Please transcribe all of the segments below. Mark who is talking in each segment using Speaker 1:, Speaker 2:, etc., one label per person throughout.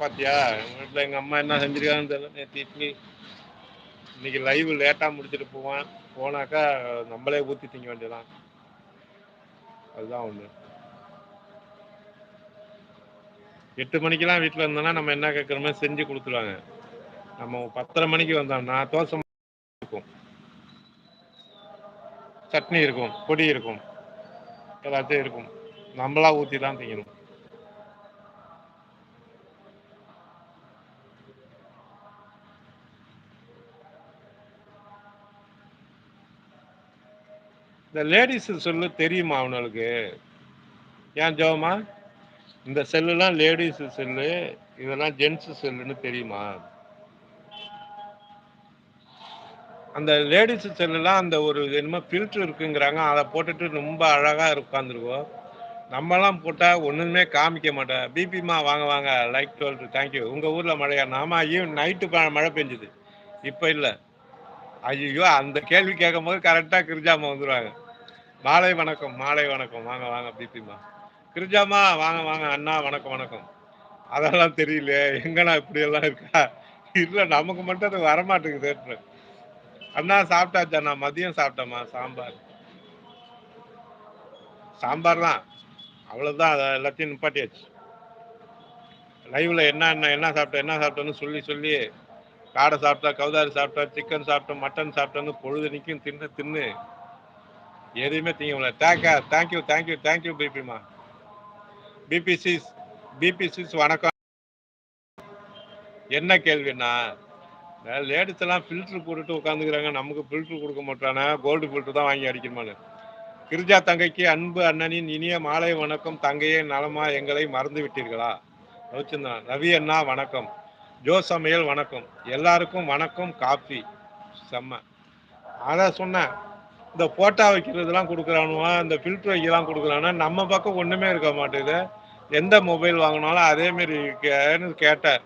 Speaker 1: பாத்தியா எங்க வீட்டில் எங்கள் அம்மா என்ன செஞ்சிருக்காங்கன்னு தெரியல. நேற்று இட்லி. இன்னைக்கு லைவ் லேட்டாக முடிச்சுட்டு போவேன். போனாக்கா நம்மளே ஊற்றி திங்க வேண்டியதான் அதுதான் ஒன்று எட்டு மணிக்கெல்லாம் வீட்டில் இருந்தோம்னா நம்ம என்ன கேட்குறோமோ செஞ்சு கொடுத்துருவாங்க. நம்ம பத்தரை மணிக்கு வந்தோம்னா தோசை இருக்கும். சட்னி இருக்கும் பொடி இருக்கும். எல்லாத்தையும் இருக்கும். நம்மளா ஊற்றி தான் திங்கணும். இந்த லேடிஸ் செல்லு தெரியுமா அவனுக்கு? ஏன் ஜோமா? இந்த செல்லுலாம் லேடிஸ் செல்லு இதெல்லாம் ஜென்ஸ் செல்லுன்னு தெரியுமா? அந்த லேடிஸ் செல்லுலாம் அந்த ஒரு என்னமோ ஃபில்டர் இருக்குங்கிறாங்க. அதை போட்டுட்டு ரொம்ப அழகாக உட்காந்துருக்கோம் நம்மலாம் போட்டால் ஒன்றுமே காமிக்க மாட்டேன் பிபிமா வாங்க வாங்க. லைக் டுவெல் தேங்க்யூ உங்கள் ஊரில் மழையா? நாம ஈவன் நைட்டு மழை பெஞ்சுது. இப்போ இல்லை. ஐயோ அந்த கேள்வி கேட்கும் போது கரெக்டாக கிரிஜாமா வந்துடுவாங்க மாலை வணக்கம் மாலை வணக்கம். வாங்க வாங்க பிபிமா கிரிஜாமா வாங்க வாங்க அண்ணா வணக்கம் வணக்கம். அதெல்லாம் தெரியல எங்கண்ணா இப்படியெல்லாம் இருக்கா? இல்லை நமக்கு மட்டும் அது வரமாட்டேங்குது. அண்ணா சாப்பிட்டாச்சா? நான் மதியம் சாப்பிட்டேம்மா சாம்பார். சாம்பார் தான். அவ்வளோதான் அதை எல்லாத்தையும் நிப்பாட்டியாச்சு. லைவ்ல என்ன என்ன என்ன சாப்பிட்டேன் என்ன சாப்பிட்டேன்னு சொல்லி சொல்லி காடை சாப்பிட்டா கவுதாரி சாப்பிட்டா சிக்கன் சாப்பிட்டேன் மட்டன் சாப்பிட்டேன்னு பொழுதுனிக்கும் தின்னு தின்னு எதையுமே திங்க முடியல. Thank you thank you thank you thank you பிபிமா பிபிசிஸ் பிபிசிஸ் வணக்கம். என்ன கேள்வின்னா லேடிஸ் எல்லாம் ஃபில்டர் போட்டுட்டு உட்காந்துக்கிறாங்க நமக்கு ஃபில்டர் கொடுக்க மாட்டானே? கோல்டு ஃபில்டர் தான் வாங்கி அடிக்கணுமான்னு. கிரிஜா தங்கைக்கு அன்பு அண்ணனின் இனிய மாலை வணக்கம். தங்கையே நலமா எங்களை மறந்து விட்டீர்களா? ரவிச்சந்திரன் ரவி அண்ணா வணக்கம். ஜோ சமையல் வணக்கம். எல்லாருக்கும் வணக்கம். காஃபி. செம்ம. அதான் சொன்னேன். இந்த போட்டா வைக்கிறதுலாம் கொடுக்குறானுவா இந்த ஃபில்டர் வைக்கலாம் கொடுக்குறானா நம்ம பக்கம் ஒன்றுமே இருக்க மாட்டேங்குது. எந்த மொபைல் வாங்கினாலும் அதேமாரி கேன்னு கேட்டார்.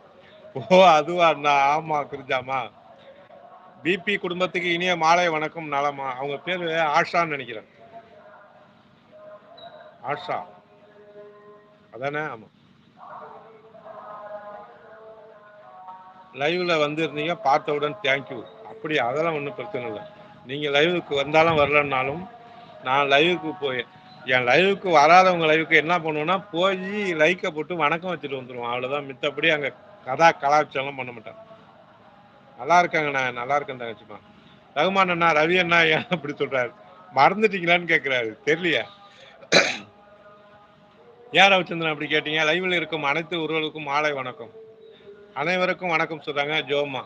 Speaker 1: ஓ அதுவா? அண்ணா ஆமா கிரிஜாமா. பிபி குடும்பத்துக்கு இனிய மாலை வணக்கம் நலமா? அவங்க பேர் ஆஷான்னு நினைக்கிறேன். ஆஷா. அதானே? ஆமா. லைவ்ல வந்திருந்தீங்க பார்த்தவுடன் தேங்க்யூ அப்படி அதெல்லாம் ஒன்றும் பிரச்சனை இல்லை. நீங்கள் லைவுக்கு வந்தாலும் வரலன்னாலும் நான் லைவுக்கு போய் என் லைவுக்கு வராதவங்க லைவுக்கு என்ன பண்ணுவேன்னா போய் லைக்கை போட்டு வணக்கம் வச்சுட்டு வந்துடுவோம் அவ்வளோதான் மித்தபடி அங்கே கதா கலாச்சாரம் பண்ண மாட்டேன். நல்லா இருக்காங்கண்ணா நல்லா இருக்கேன் தங்கச்சிமா ரகுமான் அண்ணா ரவி அண்ணா ஏன் அப்படி சொல்கிறாரு மறந்துட்டீங்களான்னு கேட்குறாரு தெரியலையா. ஏன் ரவிச்சந்திரன் அப்படி கேட்டீங்க? லைவில் இருக்கும் அனைத்து உறவுகளுக்கும் மாலை வணக்கம். அனைவருக்கும் வணக்கம் சொல்கிறாங்க ஜோமா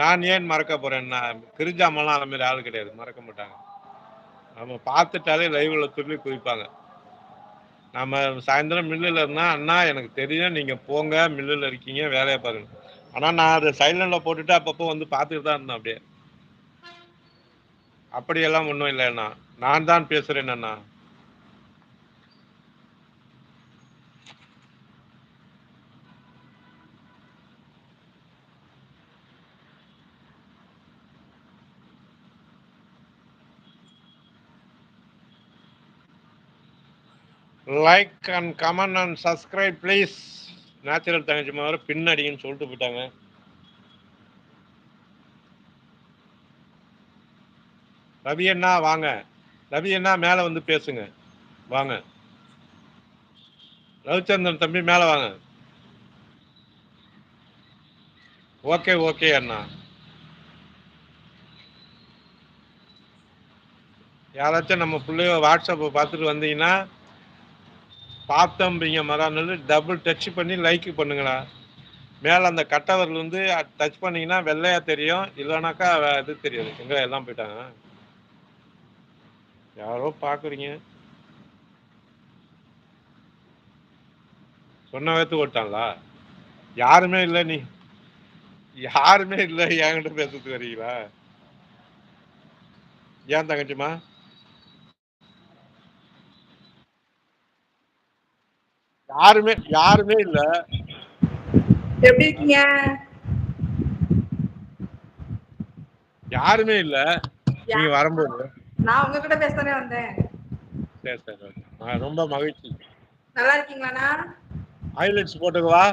Speaker 1: நான் ஏன் மறக்க போறேன் கிரிஜாமெல்லாம் அந்த மாதிரி ஆள் கிடையாது. மறக்க மாட்டாங்க. நம்ம பார்த்துட்டாலே லைவ்ல துள்ளி குதிப்பாங்க. நம்ம சாயந்தரம் மில்லில் இருந்தால் அண்ணா எனக்கு தெரியும். நீங்கள் போங்க. மில்லில் இருக்கீங்க. வேலையை பாருங்க. ஆனால் நான் அதை சைலண்டில் போட்டுட்டு அப்பப்போ வந்து பார்த்துட்டு தான் இருந்தேன் அப்படியே. அப்படியெல்லாம் ஒன்றும் இல்லைண்ணா. நான் தான் பேசுகிறேன் அண்ணா. Like and comment and subscribe please natural தங்கச்சி மாதிரி பின்னடின்னு சொல்லிட்டு போயிட்டாங்க. ரவி அண்ணா வாங்க. ரவி அண்ணா மேலே வந்து பேசுங்க. வாங்க. ரவிச்சந்திரன் தம்பி மேலே வாங்க. ஓகே ஓகே அண்ணா. யாராச்சும் நம்ம பிள்ளைய வாட்ஸ்அப்பை பார்த்துட்டு வந்தீங்கன்னா பார்த்தம்பிங்க மறாநாள் டபுள் டச் பண்ணி லைக் பண்ணுங்கண்ணா மேலே அந்த கட்டவரில் வந்து டச் பண்ணிங்கன்னா வெள்ளையாக தெரியும். இல்லைனாக்கா இது தெரியாது. எங்கே எல்லாம் போயிட்டாங்க? யாரோ பார்க்குறீங்க சொன்ன வைத்து ஓட்டாங்களா யாருமே இல்லை நீ. யாருமே இல்லை என்கிட்ட பேசுறதுக்கு வரீங்களா? ஏன் தங்கச்சிமா யாருமே யாருமே இல்ல.
Speaker 2: எப்படி இருக்கீங்க?
Speaker 1: யாருமே இல்ல. நீங்க வரும்போது.
Speaker 2: நான் உங்ககிட்ட பேசத்தானே வந்தேன்.
Speaker 1: சரி சரி ரொம்ப மகிழ்ச்சி.
Speaker 2: நல்லா இருக்கீங்களாண்ணா?
Speaker 1: ஹைலைட்ஸ் போட்டுக்கவா?